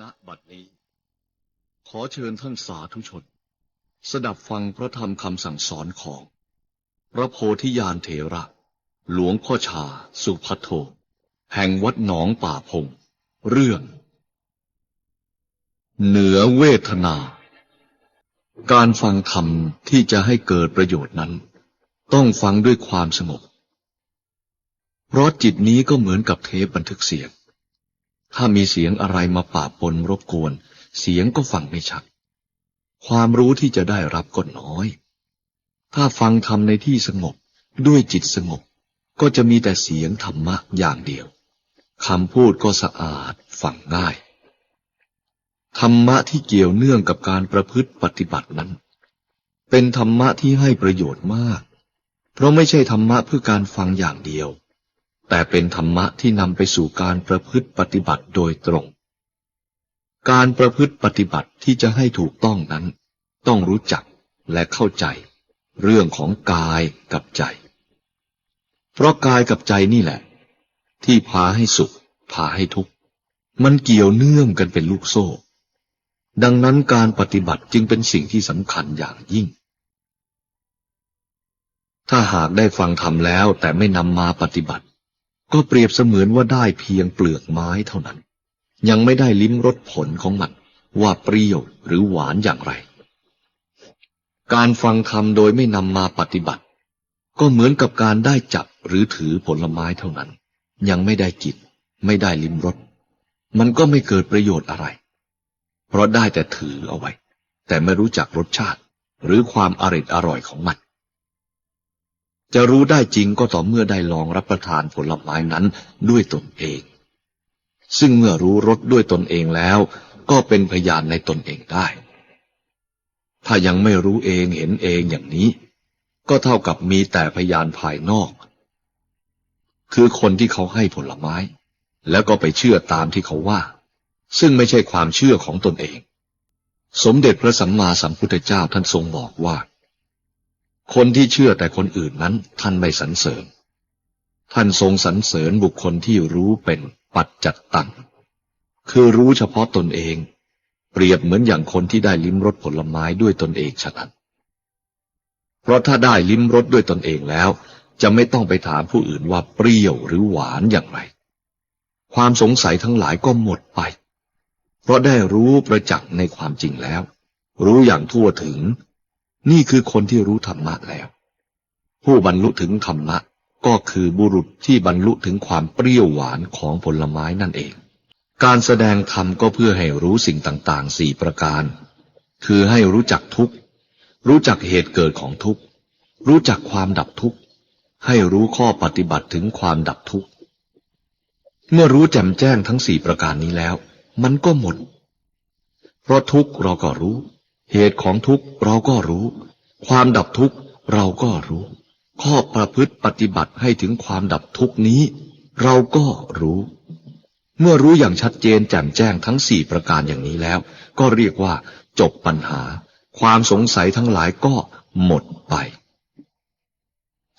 ณบัดนี้ ขอเชิญท่านสาธุชน สดับฟังพระธรรมคำสั่งสอนของ พระโพธิญาณเถระ หลวงพ่อชา สุพัทโท แห่งวัดหนองป่าพง เรื่อง เหนือเวทนา การฟังธรรมที่จะให้เกิดประโยชน์นั้น ต้องฟังด้วยความสงบ เพราะจิตนี้ก็เหมือนกับเทปบันทึกเสียง ถ้ามีเสียงอะไรมาปะปนรบกวน เสียงก็ฟังไม่ชัด ความรู้ที่จะได้รับก็น้อย ถ้าฟังธรรมในที่สงบด้วยจิตสงบ ก็จะมีแต่เสียงธรรมะอย่างเดียวคำพูดก็สะอาดฟังง่าย ธรรมะที่เกี่ยวเนื่องกับการประพฤติปฏิบัตินั้น เป็นธรรมะที่ให้ประโยชน์มาก เพราะไม่ใช่ธรรมะเพื่อการฟังอย่างเดียว แต่เป็นธรรมะที่นำไปสู่การประพฤติปฏิบัติโดยตรง การประพฤติปฏิบัติที่จะให้ถูกต้องนั้น ต้องรู้จักและเข้าใจ เรื่องของกายกับใจ เพราะกายกับใจนี่แหละ ที่พาให้สุข พาให้ทุกข์ มันเกี่ยวเนื่องกันเป็นลูกโซ่ ดังนั้นการปฏิบัติจึงเป็นสิ่งที่สำคัญอย่างยิ่งถ้าหากได้ฟังธรรมแล้วแต่ไม่นำมาปฏิบัติ ก็เปรียบเสมือนว่าได้เพียงเปลือกไม้เท่านั้น ยังไม่ได้ลิ้มรสผลของมัน ว่าเปรี้ยวหรือหวานอย่างไร การฟังธรรมโดยไม่นำมาปฏิบัติ ก็เหมือนกับการได้จับหรือถือผลไม้เท่านั้น ยังไม่ได้กินไม่ได้ลิ้มรสมันก็ไม่เกิดประโยชน์อะไร เพราะได้แต่ถือเอาไว้ แต่ไม่รู้จักรสชาติ หรือความอร่อยอร่อยของมัน จะรู้ได้จริงก็ต่อเมื่อได้ลองรับประทานผลไม้นั้นด้วยตนเอง ซึ่งเมื่อรู้รสด้วยตนเองแล้ว ก็เป็นพยานในตนเองได้ ถ้ายังไม่รู้เองเห็นเองอย่างนี้ ก็เท่ากับมีแต่พยานภายนอก คือคนที่เขาให้ผลไม้ แล้วก็ไปเชื่อตามที่เขาว่า ซึ่งไม่ใช่ความเชื่อของตนเอง สมเด็จพระสัมมาสัมพุทธเจ้าท่านทรงบอกว่า คนที่เชื่อแต่คนอื่นนั้นท่านไม่สรรเสริญ ท่านทรงสรรเสริญบุคคลที่รู้เป็นปัจจัตตังคือรู้เฉพาะตนเอง เปรียบเหมือนอย่างคนที่ได้ลิ้มรสผลไม้ด้วยตนเองฉะนั้น เพราะถ้าได้ลิ้มรสด้วยตนเองแล้ว จะไม่ต้องไปถามผู้อื่นว่าเปรี้ยวหรือหวานอย่างไร ความสงสัยทั้งหลายก็หมดไป เพราะได้รู้ประจักษ์ในความจริงแล้ว รู้อย่างทั่วถึง นี่คือคนที่รู้ธรรมะแล้ว ผู้บรรลุถึงธรรมะก็คือบุรุษที่บรรลุถึงความเปรี้ยวหวานของผลไม้นั่นเอง การแสดงธรรมก็เพื่อให้รู้สิ่งต่างๆสี่ประการ คือให้รู้จักทุกข์ รู้จักเหตุเกิดของทุกข์ รู้จักความดับทุกข์ ให้รู้ข้อปฏิบัติถึงความดับทุกข์ เมื่อรู้แจ่มแจ้งทั้งสี่ประการนี้แล้ว มันก็หมด เพราะทุกข์เราก็รู้ เหตุของทุกข์เราก็รู้ ความดับทุกข์เราก็รู้ ข้อประพฤติปฏิบัติให้ถึงความดับทุกข์นี้ เราก็รู้ เมื่อรู้อย่างชัดเจนแจ่มแจ้งทั้งสี่ประการอย่างนี้แล้ว ก็เรียกว่าจบปัญหา ความสงสัยทั้งหลายก็หมดไป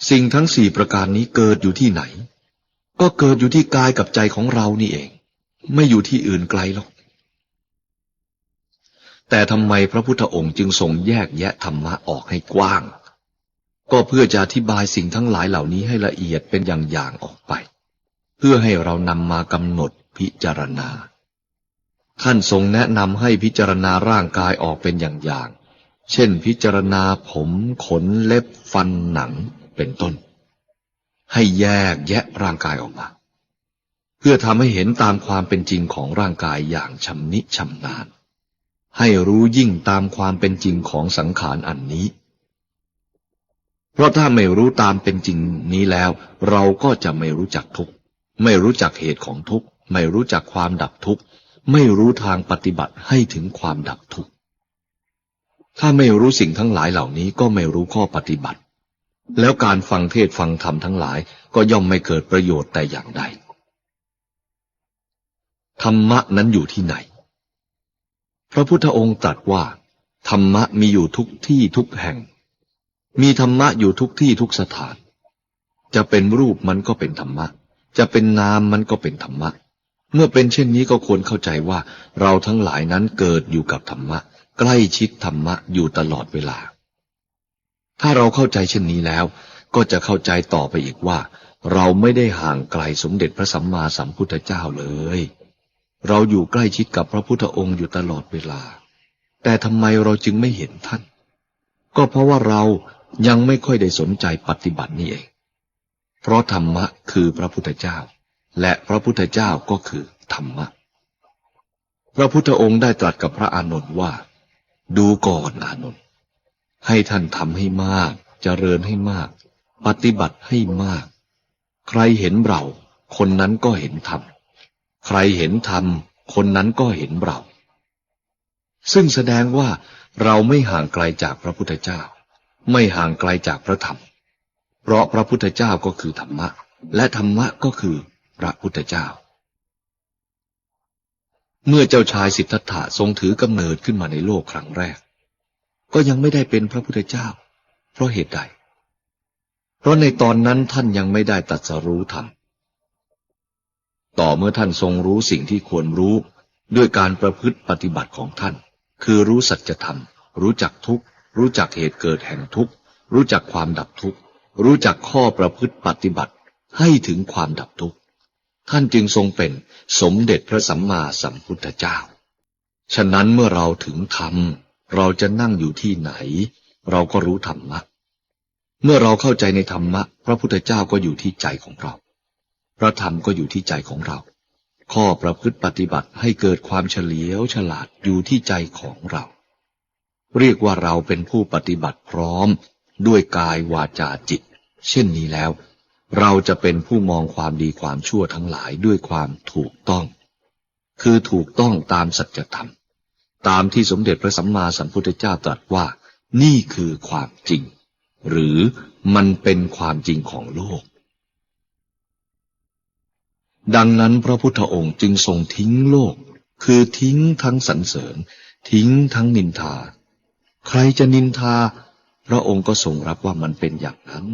สิ่งทั้งสี่ประการนี้เกิดอยู่ที่ไหน ก็เกิดอยู่ที่กายกับใจของเรานี่เอง ไม่อยู่ที่อื่นไกลหรอก แต่ทำไมพระพุทธองค์จึงทรงแยกแยะธรรมะออกให้กว้าง ก็เพื่อจะอธิบายสิ่งทั้งหลายเหล่านี้ให้ละเอียดเป็นอย่างๆออกไป เพื่อให้เรานำมากำหนดพิจารณา ท่านทรงแนะนำให้พิจารณาร่างกายออกเป็นอย่างๆ เช่นพิจารณาผมขนเล็บฟันหนังเป็นต้น ให้แยกแยะร่างกายออกมาเพื่อทำให้เห็นตามความเป็นจริงของร่างกายอย่างชำนิชำนาญ ให้รู้ยิ่งตามความเป็นจริงของสังขารอันนี้ เพราะถ้าไม่รู้ตามเป็นจริงนี้แล้ว เราก็จะไม่รู้จักทุกข์ไม่รู้จักเหตุของทุกข์ไม่รู้จักความดับทุกข์ไม่รู้ทางปฏิบัติให้ถึงความดับทุกข์ถ้าไม่รู้สิ่งทั้งหลายเหล่านี้ก็ไม่รู้ข้อปฏิบัติ แล้วการฟังเทศฟังธรรมทั้งหลายก็ย่อมไม่เกิดประโยชน์แต่อย่างใด ธรรมะนั้นอยู่ที่ไหน พระพุทธองค์ตรัสว่า ธรรมะมีอยู่ทุกที่ทุกแห่ง มีธรรมะอยู่ทุกที่ทุกสถาน จะเป็นรูปมันก็เป็นธรรมะ จะเป็นนามมันก็เป็นธรรมะ เมื่อเป็นเช่นนี้ก็ควรเข้าใจว่า เราทั้งหลายนั้นเกิดอยู่กับธรรมะ ใกล้ชิดธรรมะอยู่ตลอดเวลา ถ้าเราเข้าใจเช่นนี้แล้ว ก็จะเข้าใจต่อไปอีกว่า เราไม่ได้ห่างไกลสมเด็จพระสัมมาสัมพุทธเจ้าเลย เราอยู่ใกล้ชิดกับพระพุทธองค์อยู่ตลอดเวลา แต่ทำไมเราจึงไม่เห็นท่าน ก็เพราะว่าเรายังไม่ค่อยได้สนใจปฏิบัตินี่เอง เพราะธรรมะคือพระพุทธเจ้า และพระพุทธเจ้าก็คือธรรมะ พระพุทธองค์ได้ตรัสกับพระอานนท์ว่า ดูก่อนอานนท์ให้ท่านทำให้มากจเจริญให้มาก ปฏิบัติให้มาก ใครเห็นเรา คนนั้นก็เห็นธรรม ใครเห็นธรรม คนนั้นก็เห็นเรา ซึ่งแสดงว่าเราไม่ห่างไกลจากพระพุทธเจ้า ไม่ห่างไกลจากพระธรรม เพราะพระพุทธเจ้าก็คือธรรมะ และธรรมะก็คือพระพุทธเจ้า เมื่อเจ้าชายสิทธัตถะทรงถือกำเนิดขึ้นมาในโลกครั้งแรก ก็ยังไม่ได้เป็นพระพุทธเจ้า เพราะเหตุใด เพราะในตอนนั้นท่านยังไม่ได้ตรัสรู้ธรรม ต่อเมื่อท่านทรงรู้สิ่งที่ควรรู้ด้วยการประพฤติปฏิบัติของท่าน คือรู้สัจธรรม รู้จักทุกข์รู้จักเหตุเกิดแห่งทุกข์รู้จักความดับทุกข์รู้จักข้อประพฤติปฏิบัติให้ถึงความดับทุกข์ ท่านจึงทรงเป็นสมเด็จพระสัมมาสัมพุทธเจ้า ฉะนั้นเมื่อเราถึงธรรม เราจะนั่งอยู่ที่ไหน เราก็รู้ธรรมะ เมื่อเราเข้าใจในธรรมะ พระพุทธเจ้าก็อยู่ที่ใจของเรา พระธรรมก็อยู่ที่ใจของเรา ข้อประพฤติปฏิบัติให้เกิดความเฉลียวฉลาดอยู่ที่ใจของเรา เรียกว่าเราเป็นผู้ปฏิบัติพร้อม ด้วยกายวาจาจิต เช่นนี้แล้ว เราจะเป็นผู้มองความดีความชั่วทั้งหลายด้วยความถูกต้อง คือถูกต้องตามสัจธรรม ตามที่สมเด็จพระสัมมาสัมพุทธเจ้าตรัสว่า นี่คือความจริง หรือมันเป็นความจริงของโลก ดังนั้นพระพุทธองค์จึงทรงทิ้งโลก คือทิ้งทั้งสรรเสริญ ทิ้งทั้งนินทา ใครจะนินทา พระองค์ก็ทรงรับว่ามันเป็นอย่างนั้น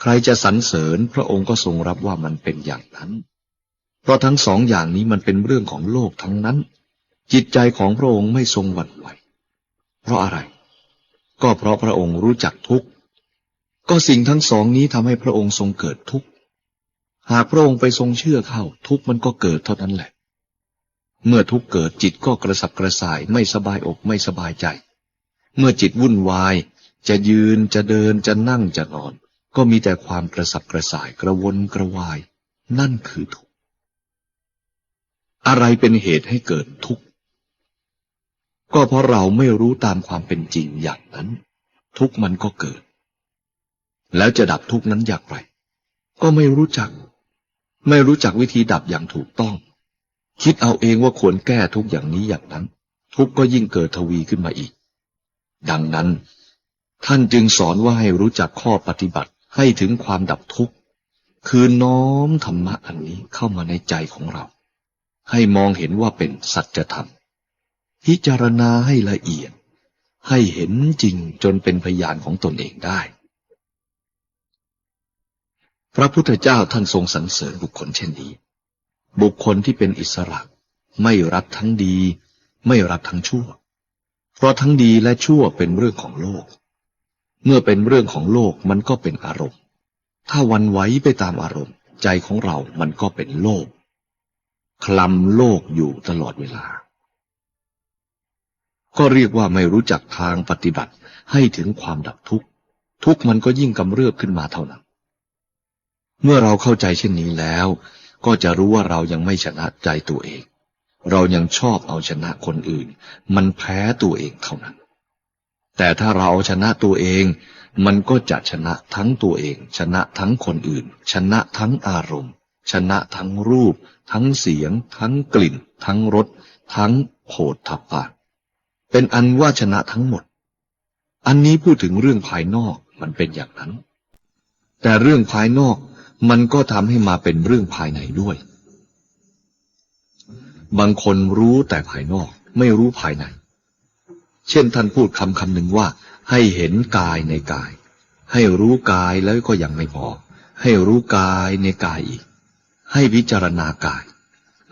ใครจะสรรเสริญ พระองค์ก็ทรงรับว่ามันเป็นอย่างนั้น เพราะทั้งสองอย่างนี้มันเป็นเรื่องของโลกทั้งนั้น จิตใจของพระองค์ไม่ทรงหวั่นไหว เพราะอะไร ก็เพราะพระองค์รู้จักทุกข์ ก็สิ่งทั้งสองนี้ทำให้พระองค์ทรงเกิดทุกข์ หากพระองค์ไปทรงเชื่อเข้า ทุกมันก็เกิดเท่านั้นแหละ เมื่อทุกเกิดจิตก็กระสับกระส่ายไม่สบายอกไม่สบายใจ เมื่อจิตวุ่นวาย จะยืนจะเดินจะนั่งจะนอน ก็มีแต่ความกระสับกระส่ายกระวนกระวาย นั่นคือทุกข์อะไรเป็นเหตุให้เกิดทุกข์ก็เพราะเราไม่รู้ตามความเป็นจริงอย่างนั้น ทุกมันก็เกิด แล้วจะดับทุกนั้นอย่างไร ก็ไม่รู้จัก ไม่รู้จักวิธีดับอย่างถูกต้อง คิดเอาเองว่าควรแก้ทุกอย่างนี้อย่างนั้น ทุกก็ยิ่งเกิดทวีขึ้นมาอีก ดังนั้น ท่านจึงสอนว่าให้รู้จักข้อปฏิบัติให้ถึงความดับทุกข์ คือน้อมธรรมะอันนี้เข้ามาในใจของเรา ให้มองเห็นว่าเป็นสัจธรรม พิจารณาให้ละเอียด ให้เห็นจริงจนเป็นพยานของตนเองได้ พระพุทธเจ้าท่านทรงสรรเสริญบุคคลเช่นนี้ บุคคลที่เป็นอิสระ ไม่รับทั้งดี ไม่รับทั้งชั่ว เพราะทั้งดีและชั่วเป็นเรื่องของโลก เมื่อเป็นเรื่องของโลกมันก็เป็นอารมณ์ ถ้าวันไหวไปตามอารมณ์ ใจของเรามันก็เป็นโลก คลำโลกอยู่ตลอดเวลา ก็เรียกว่าไม่รู้จักทางปฏิบัติให้ถึงความดับทุกข์ ทุกข์มันก็ยิ่งกำเริบขึ้นมาเท่านั้น เมื่อเราเข้าใจเช่นนี้แล้ว ก็จะรู้ว่าเรายังไม่ชนะใจตัวเอง เรายังชอบเอาชนะคนอื่น มันแพ้ตัวเองเท่านั้น แต่ถ้าเราเอาชนะตัวเอง มันก็จะชนะทั้งตัวเอง ชนะทั้งคนอื่น ชนะทั้งอารมณ์ ชนะทั้งรูป ทั้งเสียง ทั้งกลิ่น ทั้งรส ทั้งโผฏฐัพพะเป็นอันว่าชนะทั้งหมด อันนี้พูดถึงเรื่องภายนอกมันเป็นอย่างนั้น แต่เรื่องภายนอก มันก็ทำให้มาเป็นเรื่องภายในด้วย บางคนรู้แต่ภายนอกไม่รู้ภายใน เช่นท่านพูดคำคำหนึ่งว่า ให้เห็นกายในกาย ให้รู้กายแล้วก็ยังไม่พอ ให้รู้กายในกายอีก ให้พิจารณากาย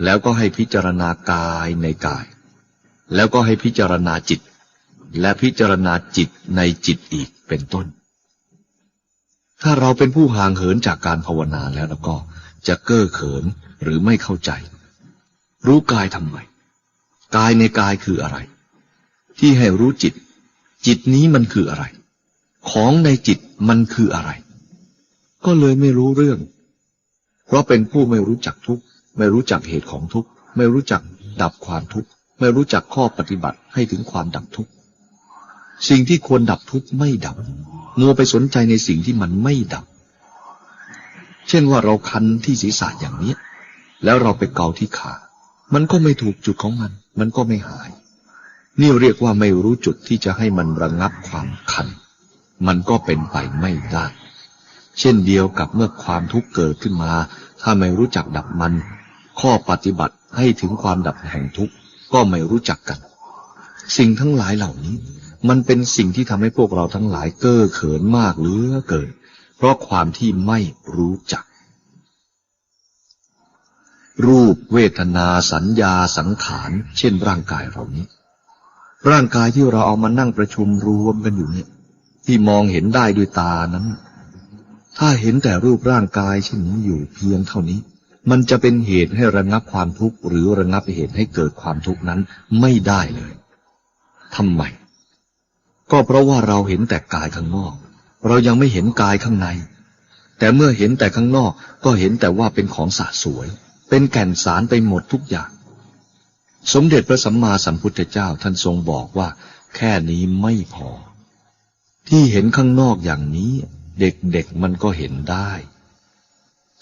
แล้วก็ให้พิจารณากายในกาย แล้วก็ให้พิจารณาจิต และพิจารณาจิตในจิตอีกเป็นต้น ถ้าเราเป็นผู้ห่างเหินจากการภาวนาแล้วแล้วก็จะเก้อเขินหรือไม่เข้าใจ รู้กายทำไม กายในกายคืออะไร ที่ให้รู้จิต จิตนี้มันคืออะไร ของในจิตมันคืออะไร ก็เลยไม่รู้เรื่อง เพราะเป็นผู้ไม่รู้จักทุกข์ไม่รู้จักเหตุของทุกข์ไม่รู้จักดับความทุกข์ไม่รู้จักข้อปฏิบัติให้ถึงความดับทุกข์สิ่งที่ควรดับทุกข์ไม่ดับ มัวไปสนใจในสิ่งที่มันไม่ดับ เช่นว่าเราคันที่ศีรษะอย่างนี้ แล้วเราไปเกาที่ขา มันก็ไม่ถูกจุดของมัน มันก็ไม่หาย นี่เรียกว่าไม่รู้จุดที่จะให้มันระงับความคัน มันก็เป็นไปไม่ได้ เช่นเดียวกับเมื่อความทุกข์เกิดขึ้นมา ถ้าไม่รู้จักดับมัน ข้อปฏิบัติให้ถึงความดับแห่งทุกข์ก็ไม่รู้จักกัน สิ่งทั้งหลายเหล่านี้ มันเป็นสิ่งที่ทำให้พวกเราทั้งหลายเก้อเขินมากเหลือเกิน เพราะความที่ไม่รู้จัก รูปเวทนาสัญญาสังขารเช่นร่างกายเรานี้ ร่างกายที่เราเอามานั่งประชุมรวมกันอยู่เนี่ย ที่มองเห็นได้ด้วยตานั้น ถ้าเห็นแต่รูปร่างกายเช่นนี้อยู่เพียงเท่านี้ มันจะเป็นเหตุให้ระงับความทุกข์หรือระงับเหตุให้เกิดความทุกข์นั้นไม่ได้เลยทำไม ก็เพราะว่าเราเห็นแต่กายข้างนอก เรายังไม่เห็นกายข้างใน แต่เมื่อเห็นแต่ข้างนอกก็เห็นแต่ว่าเป็นของสะสวย เป็นแก่นสารไปหมดทุกอย่าง สมเด็จพระสัมมาสัมพุทธเจ้าท่านทรงบอกว่า แค่นี้ไม่พอ ที่เห็นข้างนอกอย่างนี้ เด็กๆมันก็เห็นได้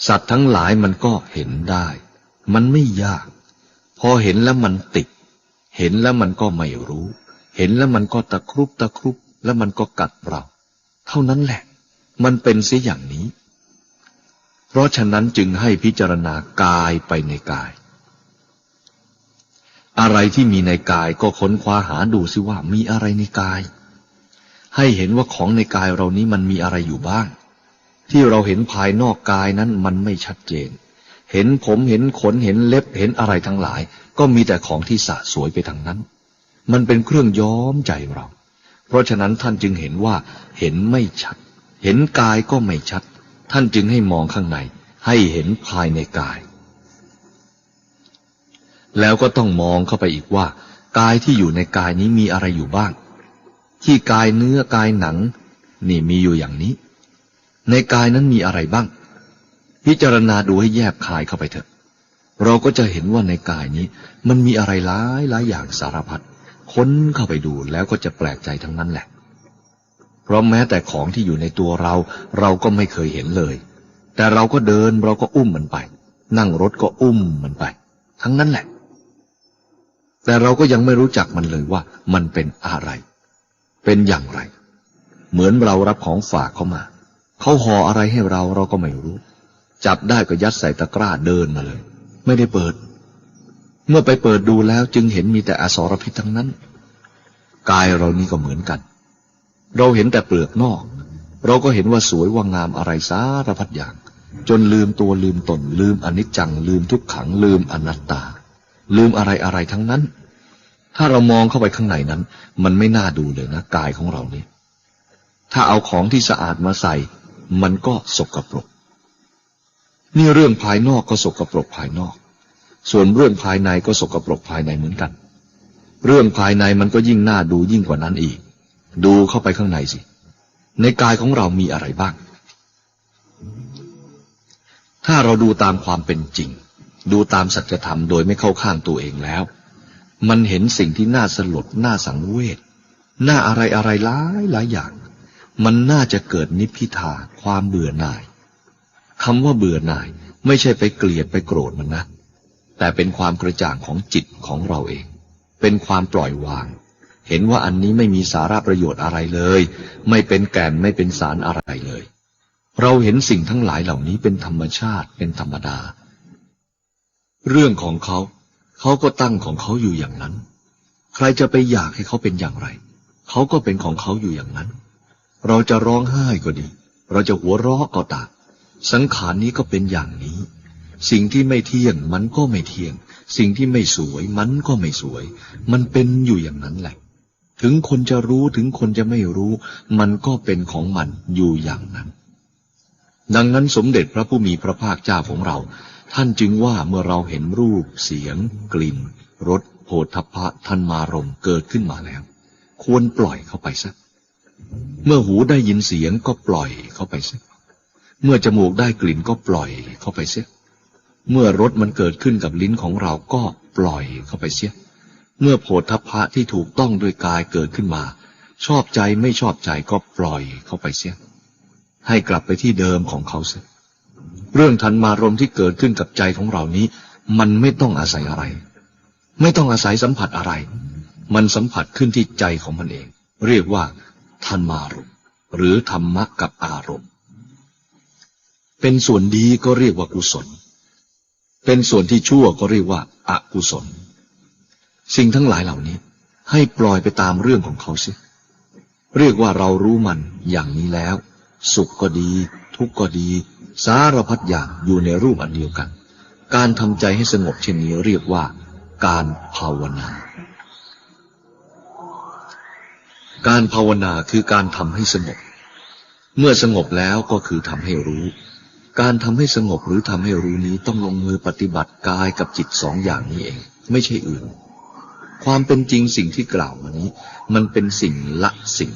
สัตว์ทั้งหลายมันก็เห็นได้ มันไม่ยาก พอเห็นแล้วมันติด เห็นแล้วมันก็ไม่รู้ เห็นแล้วมันก็ตะครุบตะครุบแล้วมันก็กัดเรา เท่านั้นแหละ มันเป็นเสียอย่างนี้ เพราะฉะนั้นจึงให้พิจารณากายไปในกาย อะไรที่มีในกายก็ค้นคว้าหาดูสิว่ามีอะไรในกาย ให้เห็นว่าของในกายเรานี้มันมีอะไรอยู่บ้าง ที่เราเห็นภายนอกกายนั้นมันไม่ชัดเจน เห็นผมเห็นขนเห็นเล็บเห็นอะไรทั้งหลาย ก็มีแต่ของที่สะสวยไปทางนั้น มันเป็นเครื่องย้อมใจเรา เพราะฉะนั้นท่านจึงเห็นว่าเห็นไม่ชัด เห็นกายก็ไม่ชัด ท่านจึงให้มองข้างใน ให้เห็นภายในกาย แล้วก็ต้องมองเข้าไปอีกว่า กายที่อยู่ในกายนี้มีอะไรอยู่บ้าง ที่กายเนื้อกายหนัง นี่มีอยู่อย่างนี้ ในกายนั้นมีอะไรบ้าง พิจารณาดูให้แยบคายเข้าไปเถอะ เราก็จะเห็นว่าในกายนี้ มันมีอะไรหลายหลายอย่างสารพัด ค้นเข้าไปดูแล้วก็จะแปลกใจทั้งนั้นแหละ เพราะแม้แต่ของที่อยู่ในตัวเรา เราก็ไม่เคยเห็นเลย แต่เราก็เดินเราก็อุ้มมันไป นั่งรถก็อุ้มมันไป ทั้งนั้นแหละ แต่เราก็ยังไม่รู้จักมันเลยว่ามันเป็นอะไร เป็นอย่างไร เหมือนเรารับของฝากเข้ามา เขาห่ออะไรให้เราเราก็ไม่รู้ จับได้ก็ยัดใส่ตะกร้าเดินมาเลย ไม่ได้เปิด เมื่อไปเปิดดูแล้วจึงเห็นมีแต่อสรพิษทั้งนั้น กายเรานี่ก็เหมือนกัน เราเห็นแต่เปลือกนอก เราก็เห็นว่าสวยว่างามอะไรสารพัดอย่าง จนลืมตัวลืมตน ลืมอนิจจัง ลืมทุกขัง ลืมอนัตตา ลืมอะไรอะไรทั้งนั้น ถ้าเรามองเข้าไปข้างในนั้น มันไม่น่าดูเลยนะกายของเราเนี่ยถ้าเอาของที่สะอาดมาใส่ มันก็สกปรก นี่เรื่องภายนอกก็สกปรกภายนอก ส่วนเรื่องภายในก็สกปรกภายในเหมือนกัน เรื่องภายในมันก็ยิ่งน่าดูยิ่งกว่านั้นอีก ดูเข้าไปข้างในสิ ในกายของเรามีอะไรบ้าง ถ้าเราดูตามความเป็นจริง ดูตามสัจธรรมโดยไม่เข้าข้างตัวเองแล้ว มันเห็นสิ่งที่น่าสลดน่าสังเวชน่าอะไรอะไรหลายหลายอย่าง มันน่าจะเกิดนิพพิทาความเบื่อหน่ายคำว่าเบื่อหน่าย ไม่ใช่ไปเกลียดไปโกรธมันนะ แต่เป็นความกระจ่างของจิตของเราเอง เป็นความปล่อยวาง เห็นว่าอันนี้ไม่มีสาระประโยชน์อะไรเลย ไม่เป็นแก่นไม่เป็นสารอะไรเลย เราเห็นสิ่งทั้งหลายเหล่านี้เป็นธรรมชาติเป็นธรรมดา เรื่องของเขาเขาก็ตั้งของเขาอยู่อย่างนั้น ใครจะไปอยากให้เขาเป็นอย่างไร เขาก็เป็นของเขาอยู่อย่างนั้น เราจะร้องไห้ก็ดี เราจะหัวเราะก็ตามสังขารนี้ก็เป็นอย่างนี้ สิ่งที่ไม่เที่ยงมันก็ไม่เที่ยง สิ่งที่ไม่สวยมันก็ไม่สวย มันเป็นอยู่อย่างนั้นแหละ ถึงคนจะรู้ถึงคนจะไม่รู้ มันก็เป็นของมันอยู่อย่างนั้น ดังนั้นสมเด็จพระผู้มีพระภาคเจ้าของเรา ท่านจึงว่าเมื่อเราเห็นรูป เสียง กลิ่นรสโผฏฐัพะทันมารมเกิดขึ้นมาแล้ว ควรปล่อยเข้าไปซะเมื่อหูได้ยินเสียงก็ปล่อยเข้าไปซะเมื่อจมูกได้กลิ่นก็ปล่อยเข้าไปเสีย เมื่อรสมันเกิดขึ้นกับลิ้นของเราก็ปล่อยเข้าไปเสีย เมื่อโผฏฐัพพะที่ถูกต้องด้วยกายเกิดขึ้นมา ชอบใจไม่ชอบใจก็ปล่อยเข้าไปเสีย ให้กลับไปที่เดิมของเขาเสีย เรื่องทันมารมที่เกิดขึ้นกับใจของเรานี้ มันไม่ต้องอาศัยอะไร ไม่ต้องอาศัยสัมผัสอะไร มันสัมผัสขึ้นที่ใจของมันเอง เรียกว่าทันมารมหรือธรรมะกับอารมณ์ เป็นส่วนดีก็เรียกว่ากุศล เป็นส่วนที่ชั่วก็เรียกว่าอากุศล สิ่งทั้งหลายเหล่านี้ ให้ปล่อยไปตามเรื่องของเขาสิเรียกว่าเรารู้มันอย่างนี้แล้ว สุขก็ดี ทุกข์ก็ดี สารพัดอย่างอยู่ในรูปอันเดียวกัน การทำใจให้สงบเช่นนี้เรียกว่า การภาวนา การภาวนาคือการทำให้สงบ เมื่อสงบแล้วก็คือทำให้รู้ การทำให้สงบหรือทำให้รู้นี้ต้องลงมือปฏิบัติกายกับจิตสองอย่างนี้เอง ไม่ใช่อื่น ความเป็นจริงสิ่งที่กล่าวมานี้ มันเป็นสิ่งละสิ่ง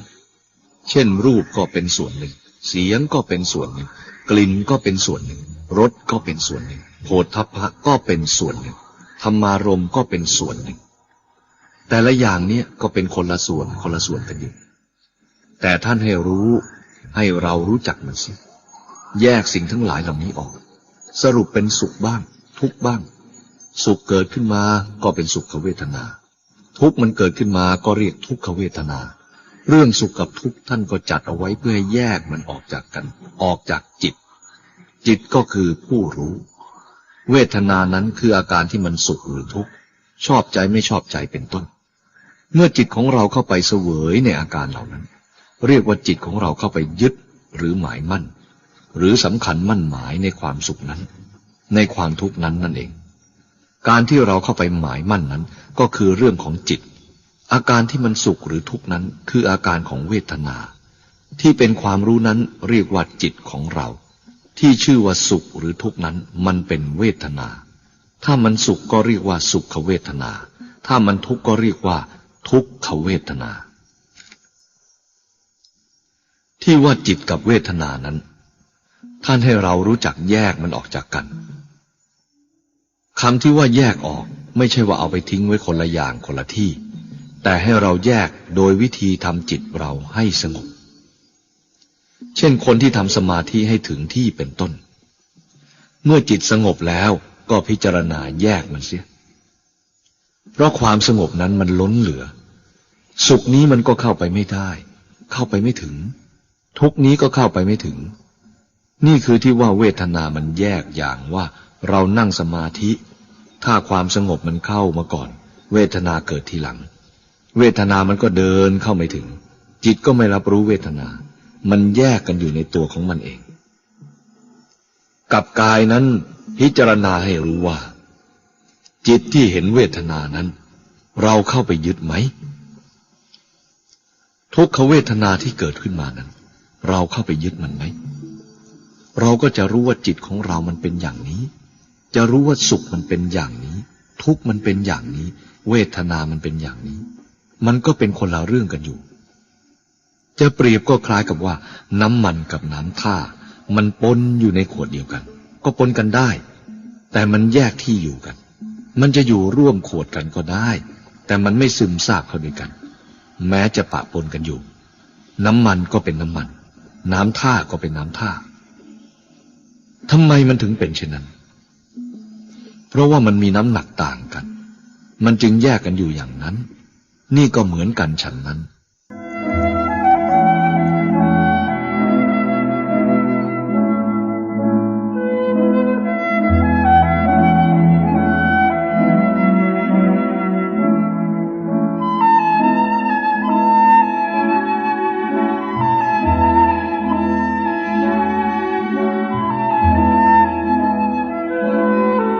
เช่น รูปก็เป็นส่วนหนึ่ง เสียงก็เป็นส่วนหนึ่ง กลิ่นก็เป็นส่วนหนึ่งรสก็เป็นส่วนหนึ่งโผฏฐัพพะก็เป็นส่วนหนึ่งธรรมารมก็เป็นส่วนหนึ่ง แต่ละอย่างเนี้ยก็เป็นคนละส่วนคนละส่วนกันอยู่แต่ท่านให้รู้ให้เรารู้จักมันสิ แยกสิ่งทั้งหลายเหล่านี้ออก สรุปเป็นสุขบ้าง ทุกบ้าง สุขเกิดขึ้นมาก็เป็นสุขเวทนา ทุกมันเกิดขึ้นมาก็เรียกทุกขเวทนา เรื่องสุขกับทุกท่านก็จัดเอาไว้เพื่อแยกมันออกจากกัน ออกจากจิต จิตก็คือผู้รู้ เวทนานั้นคืออาการที่มันสุขหรือทุกข์ชอบใจไม่ชอบใจเป็นต้น เมื่อจิตของเราเข้าไปเสวยในอาการเหล่านั้น เรียกว่าจิตของเราเข้าไปยึดหรือหมายมั่น หรือสำคัญมั่นหมายในความสุขนั้น ในความทุกข์นั้นนั่นเอง การที่เราเข้าไปหมายมั่นนั้น ก็คือเรื่องของจิต อาการที่มันสุขหรือทุกข์นั้น คืออาการของเวทนา ที่เป็นความรู้นั้นเรียกว่าจิตของเรา ที่ชื่อว่าสุขหรือทุกข์นั้น มันเป็นเวทนา ถ้ามันสุขก็เรียกว่าสุขเวทนา ถ้ามันทุกข์ก็เรียกว่า ทุกขเวทนาที่ว่าจิตกับเวทนานั้น ท่านให้เรารู้จักแยกมันออกจากกันคำที่ว่าแยกออกไม่ใช่ว่าเอาไปทิ้งไว้คนละอย่างคนละที่ แต่ให้เราแยกโดยวิธีทำจิตเราให้สงบ เช่นคนที่ทำสมาธิให้ถึงที่เป็นต้น เมื่อจิตสงบแล้วก็พิจารณาแยกมันเสีย เพราะความสงบนั้นมันล้นเหลือ สุขนี้มันก็เข้าไปไม่ได้ เข้าไปไม่ถึง ทุกนี้ก็เข้าไปไม่ถึง นี่คือที่ว่าเวทนามันแยกอย่างว่า เรานั่งสมาธิ ถ้าความสงบมันเข้ามาก่อน เวทนาเกิดทีหลัง เวทนามันก็เดินเข้าไม่ถึง จิตก็ไม่รับรู้เวทนา มันแยกกันอยู่ในตัวของมันเอง กับกายนั้นพิจารณาให้รู้ว่า จิตที่เห็นเวทนานั้น เราเข้าไปยึดไหม ทุกขเวทนาที่เกิดขึ้นมานั้น เราเข้าไปยึดมันไหม เราก็จะรู้ว่าจิตของเรามันเป็นอย่างนี้ จะรู้ว่าสุขมันเป็นอย่างนี้ ทุกข์มันเป็นอย่างนี้ เวทนามันเป็นอย่างนี้ มันก็เป็นคนละเรื่องกันอยู่ จะเปรียบก็คล้ายกับว่า น้ำมันกับน้ำท่า มันปนอยู่ในขวดเดียวกัน ก็ปนกันได้ แต่มันแยกที่อยู่กัน มันจะอยู่ร่วมขวดกันก็ได้ แต่มันไม่ซึมซาบเข้าด้วยกัน แม้จะปะปนกันอยู่ น้ำมันก็เป็นน้ำมัน น้ำท่าก็เป็นน้ำท่า ทำไมมันถึงเป็นเช่นนั้น เพราะว่ามันมีน้ำหนักต่างกัน มันจึงแยกกันอยู่อย่างนั้น นี่ก็เหมือนกันฉันนั้น